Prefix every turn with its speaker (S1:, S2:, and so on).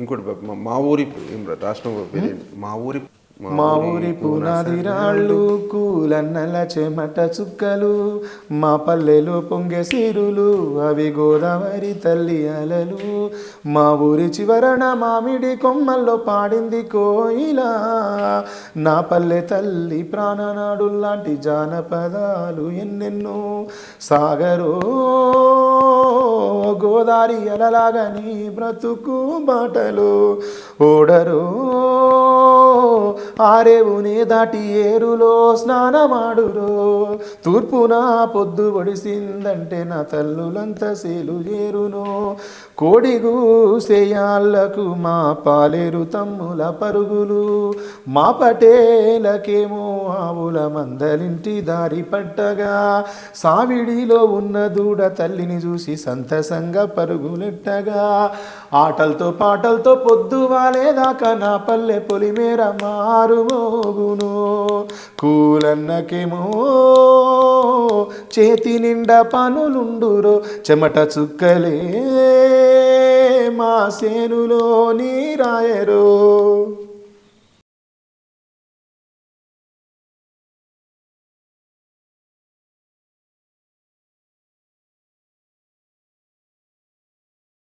S1: ఇంకోటి మా- ఊరి రాష్ట్రం? మా ఊరి
S2: మా ఊరి పునాది రాళ్ళు కూలన్నల చెమట చుక్కలు మా పల్లెలో పొంగే సిరులు అవి గోదావరి తల్లి అలలు. మా ఊరి చివరన మామిడి కొమ్మల్లో పాడింది కోయిలా. నా పల్లె తల్లి ప్రాణనాడు లాంటి జానపదాలు ఎన్నెన్నో సాగరో గోదారి అలలాగా బ్రతుకు బాటలు ఓడరు ఆరేవునే దాటి ఏరులో స్నానమాడురో. తూర్పున పొద్దు ఒడిసిందంటే నా తల్లులంతా సేలు ఏరునో. కోడిగూసేయాళ్ళకు మా పాలేరు తమ్ముల పరుగులు. మా పటేలకేమో ఆవుల మందలింటి దారి పట్టగా. సావిడిలో ఉన్న దూడ తల్లిని చూసి సంతసంగా పరుగులెట్టగా. ఆటలతో పాటలతో పొద్దు వాలేదాకా నా పల్లె పొలిమేర మారుమోగును కూలన్నకేమో చేతి నిండా పనులుండురో చెమట చుక్కలే మా సేనులో నీరాయరో.